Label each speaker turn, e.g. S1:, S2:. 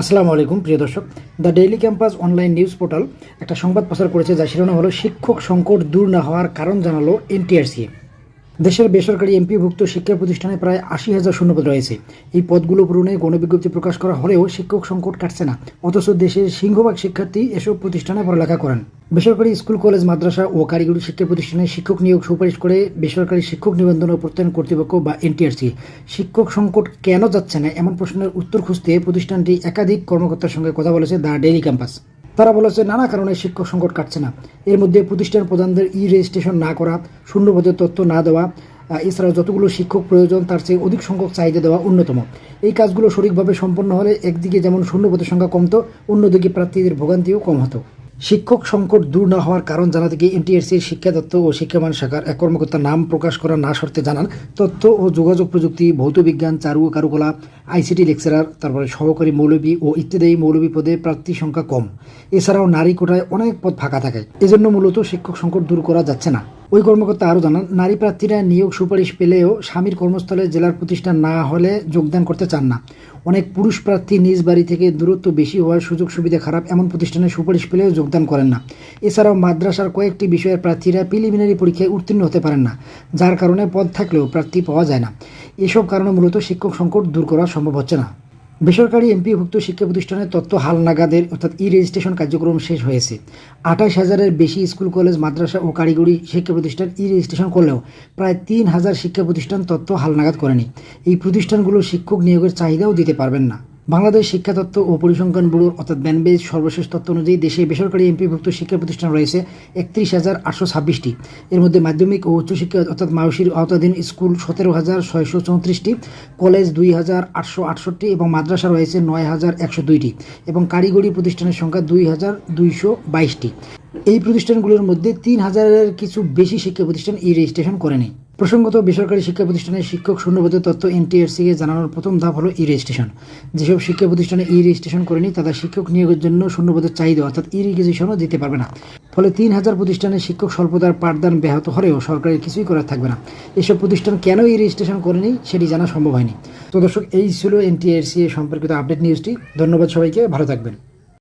S1: আসসালামু আলাইকুম, প্রিয় দর্শক। The daily campus online news portal একটা সংবাদ প্রচার করেছে, যার শিরোনাম হলো, শিক্ষক সংকট দূর না হওয়ার কারণ জানালো এনটিআরসি। দেশের বেসরকারি এমপিভুক্ত শিক্ষা প্রতিষ্ঠানে প্রায় আশি হাজার শূন্যপদ রয়েছে। এই পদগুলো পূরণে গণবিজ্ঞপ্তি প্রকাশ করা হলেও শিক্ষক সংকট কাটছে না, অথচ দেশের সিংহভাগ শিক্ষার্থী এসব প্রতিষ্ঠানে পড়ালেখা করেন। বেসরকারি স্কুল, কলেজ, মাদ্রাসা ও কারিগরি শিক্ষা প্রতিষ্ঠানে শিক্ষক নিয়োগ সুপারিশ করে বেসরকারি শিক্ষক নিবন্ধন ও প্রত্যয়ন কর্তৃপক্ষ বা এনটিআরসি। শিক্ষক সংকট কেন যাচ্ছে না এমন প্রশ্নের উত্তর খুঁজতে প্রতিষ্ঠানটি একাধিক কর্মকর্তার সঙ্গে কথা বলেছে দ্য ডেইলি ক্যাম্পাস। তারা বলেছে, নানা কারণে শিক্ষক সংকট কাটছে না। এর মধ্যে প্রতিষ্ঠান প্রধানদের ই রেজিস্ট্রেশন না করা শূন্যপদের তথ্য না দেওয়া এছাড়া যতগুলো শিক্ষক প্রয়োজন, তার চেয়ে অধিক সংখ্যক চাহিদা দেওয়া অন্যতম এই কাজগুলো সঠিকভাবে সম্পন্ন হলে একদিকে যেমন শূন্যপদের সংখ্যা কমতো, অন্যদিকে প্রার্থীদের ভোগান্তিও কম হতো। শিক্ষক সংকট দূর না হওয়ার কারণ জানাতে গিয়ে এনটিএসসির শিক্ষা তত্ত্ব ও শিক্ষামান শাখার এক কর্মকর্তার নাম প্রকাশ করা না শর্তে জানান তথ্য ও যোগাযোগ প্রযুক্তি, ভৌত বিজ্ঞান, চারু ও কারুকলা, আইসিটি লেকচারার, তারপরে সহকারী মৌলবী ও ইত্যাদি মৌলবী পদে প্রার্থী সংখ্যা কম। এছাড়াও নারী কোটায় অনেক পদ ফাঁকা থাকে। এজন্য মূলত শিক্ষক সংকট দূর করা যাচ্ছে না। ওই কর্মকর্তা আরও জানান, নারী প্রার্থীরা নিয়োগ সুপারিশ পেলেও স্বামীর কর্মস্থলে জেলার প্রতিষ্ঠান না হলে যোগদান করতে চান না। অনেক পুরুষ প্রার্থী নিজ বাড়ি থেকে দূরত্ব বেশি হওয়ার সুযোগ সুবিধা খারাপ এমন প্রতিষ্ঠানে সুপারিশ পেলেও যোগদান করেন না। এছাড়াও মাদ্রাসার কয়েকটি বিষয়ের প্রার্থীরা প্রিলিমিনারি পরীক্ষায় উত্তীর্ণ হতে পারেন না, যার কারণে পদ থাকলেও প্রার্থী পাওয়া যায় না। এসব কারণে মূলত শিক্ষক সংকট দূর করা সম্ভব হচ্ছে না। বেসরকারি এমপিভুক্ত শিক্ষা প্রতিষ্ঠানের তথ্য হালনাগাদের অর্থাৎ ই রেজিস্ট্রেশন কার্যক্রম শেষ হয়েছে। আঠাশ হাজারের বেশি স্কুল, কলেজ, মাদ্রাসা ও কারিগরি শিক্ষা প্রতিষ্ঠান ই রেজিস্ট্রেশন করলেও প্রায় তিন হাজার শিক্ষা প্রতিষ্ঠান তথ্য হালনাগাদ করেনি। এই প্রতিষ্ঠানগুলো শিক্ষক নিয়োগের চাহিদাও দিতে পারবেন না। বাংলাদেশ শিক্ষা তত্ত্ব ও পরিসংখ্যান ব্যুরোর অর্থাৎ ব্যানবেজ সর্বশেষ তথ্য অনুযায়ী দেশে বেসরকারি এমপিভুক্ত শিক্ষা প্রতিষ্ঠান রয়েছে একত্রিশ হাজার আটশো ছাব্বিশটি। এর মধ্যে মাধ্যমিক ও উচ্চশিক্ষা অর্থাৎ মাউসির আওতাধীন স্কুল সতেরো হাজার ছয়শো চৌত্রিশটি, কলেজ দুই হাজার আটশো আটষট্টি এবং মাদ্রাসা রয়েছে নয় হাজার একশো দুইটি এবং কারিগরি প্রতিষ্ঠানের সংখ্যা দুই হাজার দুইশো বাইশটি। এই প্রতিষ্ঠানগুলোর মধ্যে তিন হাজারের কিছু বেশি শিক্ষা প্রতিষ্ঠান ই রেজিস্ট্রেশন করেনি। প্রসঙ্গত, বেসরকারি শিক্ষা প্রতিষ্ঠানের শিক্ষক শূন্যপদের তথ্য এনটিআরসিকে জানানোর প্রথম ধাপ হলো ই রেজিস্ট্রেশন যেসব শিক্ষা প্রতিষ্ঠানে ই রেজিস্ট্রেশন করেনি, তারা শিক্ষক নিয়োগের জন্য শূন্যপদের চাহিদা অর্থাৎ ই রেজিস্ট্রেশনও দিতে পারবে না। ফলে তিন হাজার প্রতিষ্ঠানে শিক্ষক স্বল্পতার পাঠদান ব্যাহত হলেও সরকারের কিছুই করার থাকবে না। এসব প্রতিষ্ঠান কেন ই রেজিস্ট্রেশন করেনি, সেটি জানা সম্ভব হয়নি। তো দর্শক, এই ছিল এনটিআরসি সম্পর্কিত আপডেট নিউজটি ধন্যবাদ সবাইকে, ভালো থাকবেন।